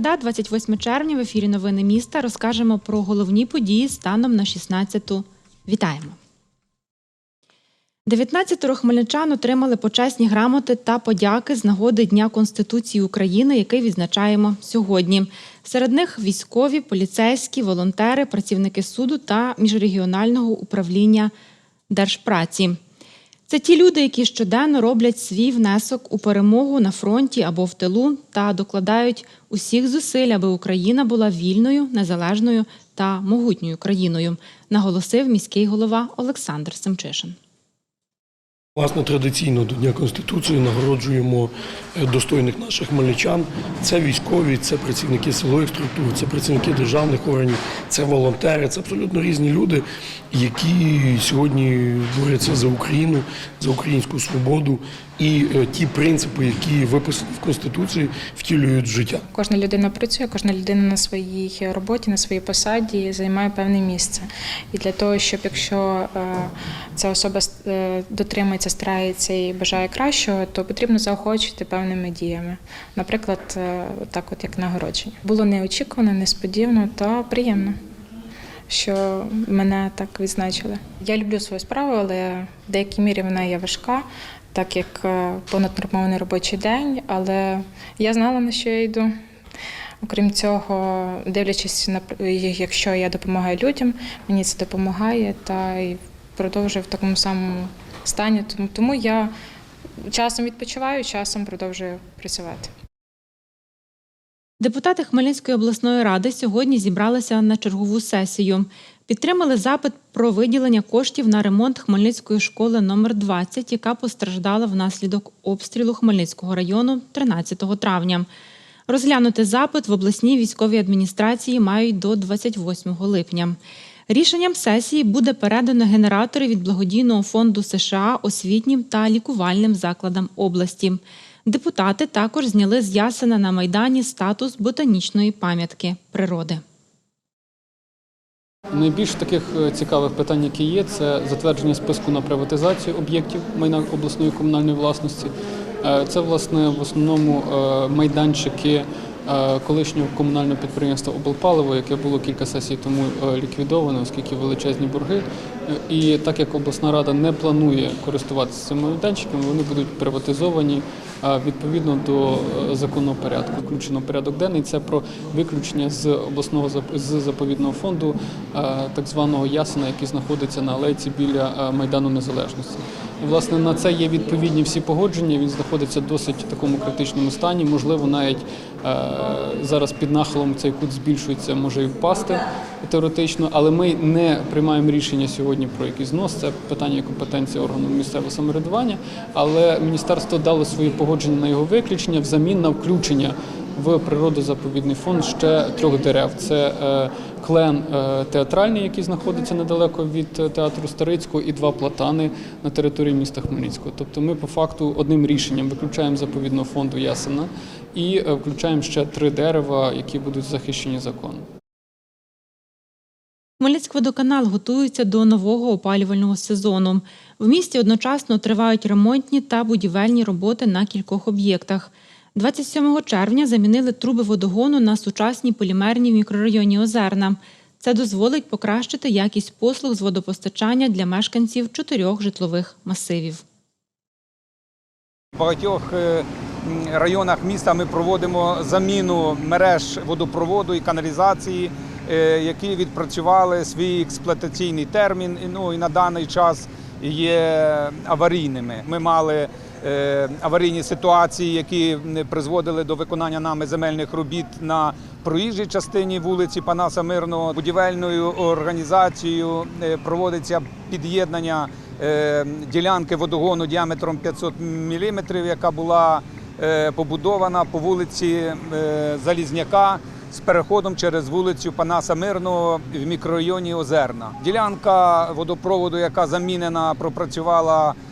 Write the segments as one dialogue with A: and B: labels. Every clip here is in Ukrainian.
A: Середа, 28 червня, в ефірі Новини міста розкажемо про головні події станом на 16-ту. Вітаємо! 19 хмельничан отримали почесні грамоти та подяки з нагоди Дня Конституції України, який відзначаємо сьогодні. Серед них військові, поліцейські, волонтери, працівники суду та міжрегіонального управління держпраці. Це ті люди, які щоденно роблять свій внесок у перемогу на фронті або в тилу та докладають усіх зусиль, аби Україна була вільною, незалежною та могутньою країною, наголосив міський голова Олександр Семчишин.
B: Власне, традиційно до Дня Конституції нагороджуємо е, достойних наших хмельничан. Це військові, це працівники силових структур, це працівники державних органів, це волонтери, це абсолютно різні люди, які сьогодні борються за Україну, за українську свободу і е, ті принципи, які виписані в Конституції, втілюють життя.
C: Кожна людина працює, кожна людина на своїй роботі, на своїй посаді займає певне місце. І для того, щоб якщо е, ця особа е, дотримується, старається і бажає кращого, то потрібно заохочувати певними діями. Наприклад, так, от як нагородження. Було неочікувано, несподівано та приємно. Що мене так відзначили. Я люблю свою справу, але в деякій мірі вона є важка, так як е, понаднормований робочий день, але я знала, на що я йду. Окрім цього, дивлячись на якщо я допомагаю людям, мені це допомагає та й продовжую в такому самому стані. Тому, тому я часом відпочиваю, часом продовжую працювати.
A: Депутати Хмельницької обласної ради сьогодні зібралися на чергову сесію. Підтримали запит про виділення коштів на ремонт Хмельницької школи номер 20 яка постраждала внаслідок обстрілу Хмельницького району 13 травня. Розглянути запит в обласній військовій адміністрації мають до 28 липня. Рішенням сесії буде передано генератори від благодійного фонду США освітнім та лікувальним закладам області. Депутати також зняли з Ясена на Майдані статус ботанічної пам'ятки природи.
D: Найбільш таких е, цікавих питань, які є, це затвердження списку на приватизацію об'єктів майна обласної комунальної власності. Е, Це власне в основному е, майданчики колишнього комунального підприємства Облпаливо, яке було кілька сесій тому е, ліквідоване, оскільки величезні борги. І так як обласна рада не планує користуватися цими майданчиками, вони будуть приватизовані е, відповідно до е, законного порядку. Включено порядок денний. Це про виключення з обласного з заповідного фонду так званого ясена, який знаходиться на алейці біля майдану незалежності. Власне на це є відповідні всі погодження. Він знаходиться в досить такому критичному стані. Можливо, навіть зараз під нахилом цей кут збільшується, може і впасти теоретично, але ми не приймаємо рішення сьогодні про якийсь знос. Це питання компетенції органу місцевого самоврядування. Але міністерство дало свої погодження на його виключення взамін на включення в природозаповідний фонд ще трьох дерев. Це е, клен е, театральний, який знаходиться недалеко від е, театру Старицького, і два платани на території міста Хмельницького. Тобто ми по факту одним рішенням виключаємо заповідного фонду Ясена і включаємо ще три дерева, які будуть захищені законом.
A: Хмельницькводоканал готується до нового опалювального сезону. В місті одночасно тривають ремонтні та будівельні роботи на кількох об'єктах. 27 червня замінили труби водогону на сучасні полімерні в мікрорайоні Озерна. Це дозволить покращити якість послуг з водопостачання для мешканців чотирьох житлових масивів.
E: В багатьох е, районах міста ми проводимо заміну мереж водопроводу і каналізації, е, які відпрацювали свій експлуатаційний термін. Ну і на даний час є аварійними. Ми мали аварійні ситуації, які призводили до виконання нами земельних робіт на проїжджій частині вулиці Панаса Мирного. Будівельною організацією е, проводиться під'єднання е, ділянки водогону діаметром 500 мм, яка була е, побудована по вулиці е, Залізняка з переходом через вулицю Панаса Мирного в мікрорайоні Озерна. Ділянка водопроводу, яка замінена, пропрацювала е,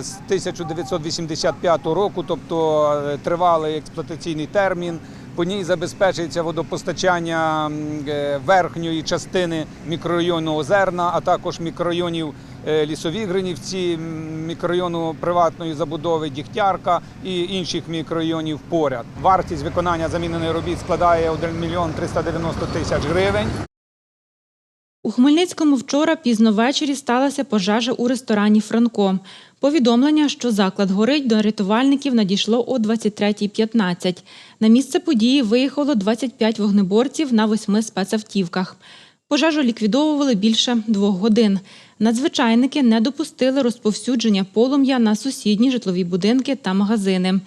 E: з 1985 року, тобто е, тривалий експлуатаційний термін. По ній забезпечується водопостачання е, верхньої частини мікрорайону Озерна, а також мікрорайонів е, Лісові Гринівці, мікрорайону приватної забудови Дігтярка і інших мікрорайонів поряд. Вартість виконання замінених робіт складає 1 мільйон 390 тисяч гривень.
A: У Хмельницькому вчора пізно ввечері сталася пожежа у ресторані Франко. Повідомлення, що заклад горить, до рятувальників надійшло о 23.15. На місце події виїхало 25 вогнеборців на восьми спецавтівках. Пожежу ліквідовували більше двох годин. Надзвичайники не допустили розповсюдження полум'я на сусідні житлові будинки та магазини.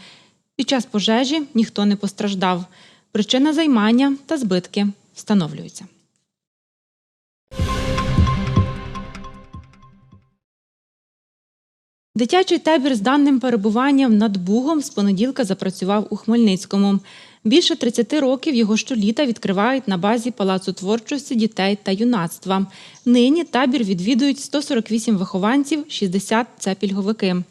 A: Під час пожежі ніхто не постраждав. Причина займання та збитки встановлюються. Дитячий табір з даним перебуванням над Бугом з понеділка запрацював у Хмельницькому. Більше 30 років його щоліта відкривають на базі Палацу творчості дітей та юнацтва. Нині табір відвідують 148 вихованців, 60 – це пільговики.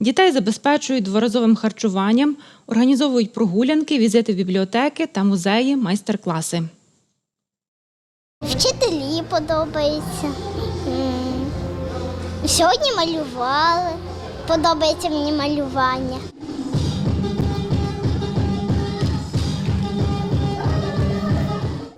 A: Дітей забезпечують дворазовим харчуванням, організовують прогулянки, візити в бібліотеки та музеї, майстер-класи.
F: Вчителі подобається. Сьогодні малювали. Подобається мені малювання.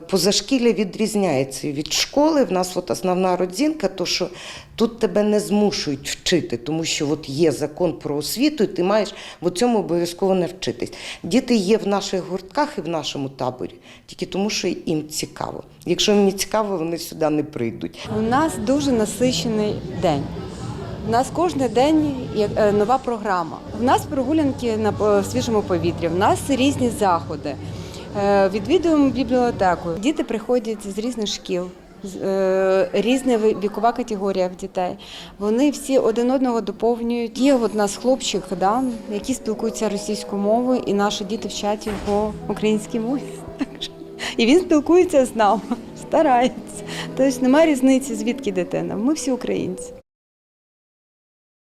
G: Позашкілля відрізняється від школи. В нас от основна родзинка, то що тут тебе не змушують вчити, тому що от є закон про освіту, і ти маєш в цьому обов'язково навчитись. Діти є в наших гуртках і в нашому таборі, тільки тому, що їм цікаво. Якщо їм не цікаво, вони сюди не прийдуть.
H: У нас дуже насичений день. У нас кожен день е, нова програма. У нас прогулянки на е, свіжому повітрі, у нас різні заходи. Е, Відвідуємо бібліотеку. Діти приходять з різних шкіл. Різна вікова категорія в дітей. Вони всі один одного доповнюють. Є от нас хлопчик, да, який спілкується російською мовою, і наші діти вчать його українській мові. І він спілкується з нами, старається. Тобто немає різниці, звідки дитина. Ми всі українці.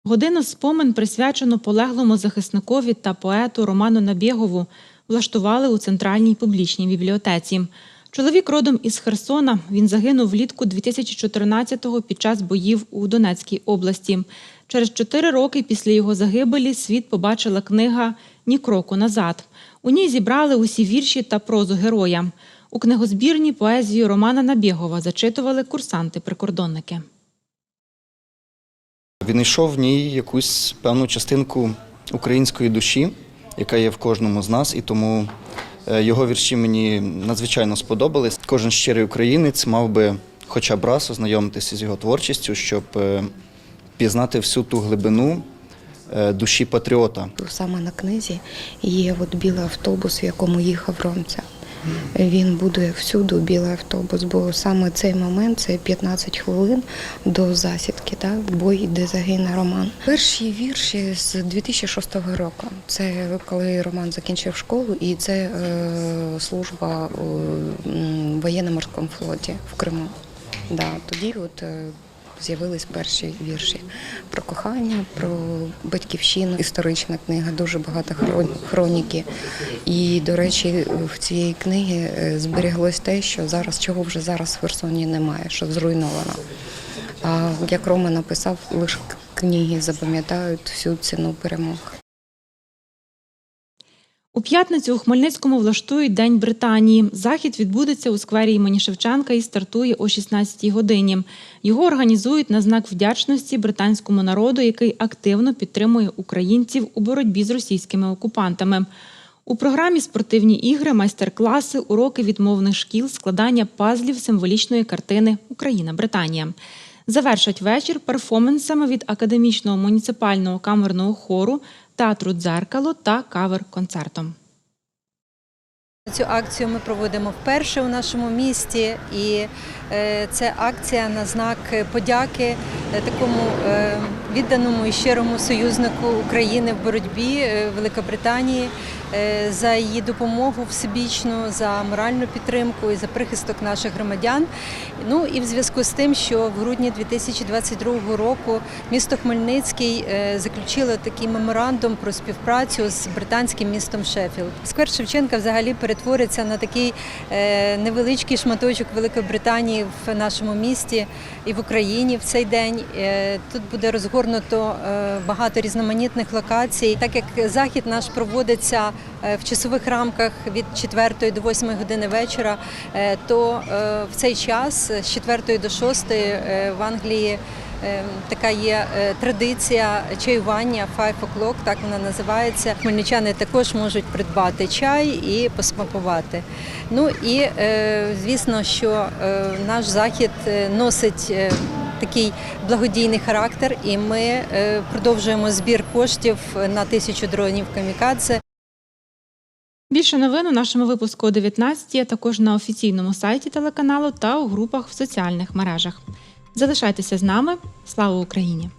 A: Годину спомин присвячену полеглому захисникові та поету Роману Набєгову влаштували у центральній публічній бібліотеці. Чоловік родом із Херсона. Він загинув влітку 2014-го під час боїв у Донецькій області. Через чотири роки після його загибелі світ побачила книга Ні кроку назад. У ній зібрали усі вірші та прозу героя. У книгозбірні поезію Романа Набєгова зачитували курсанти-прикордонники.
I: Він йшов в ній якусь певну частинку української душі, яка є в кожному з нас, і тому е, його вірші мені надзвичайно сподобались. Кожен щирий українець мав би хоча б раз ознайомитися з його творчістю, щоб е, пізнати всю ту глибину е, душі патріота.
J: Саме на книзі є от білий автобус, в якому їхав Ромця. Він будує всюди білий автобус, бо саме цей момент це 15 хвилин до засідки, так, бой, де загине Роман. Перші вірші з 2006 року. Це коли Роман закінчив школу, і це е, служба у воєнно-морському флоті в Криму. Да, тоді от е, з'явились перші вірші про кохання, про батьківщину. Історична книга, дуже багато хроніки. І, до речі, в цієї книги е, зберіглось те, що зараз, чого вже зараз в Херсоні немає, що зруйновано. А як Рома написав, лише книги запам'ятають всю ціну перемог.
A: У п'ятницю у Хмельницькому влаштують День Британії. Захід відбудеться у сквері імені Шевченка і стартує о 16-й годині. Його організують на знак вдячності британському народу, який активно підтримує українців у боротьбі з російськими окупантами. У програмі спортивні ігри, майстер-класи, уроки відмовних шкіл, складання пазлів символічної картини Україна-Британія. Завершать вечір перформансами від академічного муніципального камерного хору, театру дзеркало та кавер-концертом.
K: Цю акцію ми проводимо вперше у нашому місті, і е, це акція на знак подяки е, такому е, відданому і щирому союзнику України в боротьбі Великобританії за її допомогу всебічну, за моральну підтримку і за прихисток наших громадян. Ну і в зв'язку з тим, що в грудні 2022 року місто Хмельницький е, заключило такий меморандум про співпрацю з британським містом Шеффілд. Сквер Шевченка взагалі перетвориться на такий е, невеличкий шматочок Великобританії в нашому місті і в Україні в цей день. Е, Тут буде розгорнуто е, багато різноманітних локацій. Так як захід наш проводиться е, в часових рамках від 4 до 8 години вечора, е, то е, в цей час з 4 до 6 е, в Англії. Е, Така є е, традиція чаювання «Five o'clock», так вона називається. Хмельничани також можуть придбати чай і посмакувати. Ну і е, звісно, що е, наш захід е, носить е, такий благодійний характер, і ми е, продовжуємо збір коштів на тисячу дронів камікадзе.
A: Більше новин у нашому випуску о 19 а також на офіційному сайті телеканалу та у групах в соціальних мережах. Залишайтеся з нами. Слава Україні!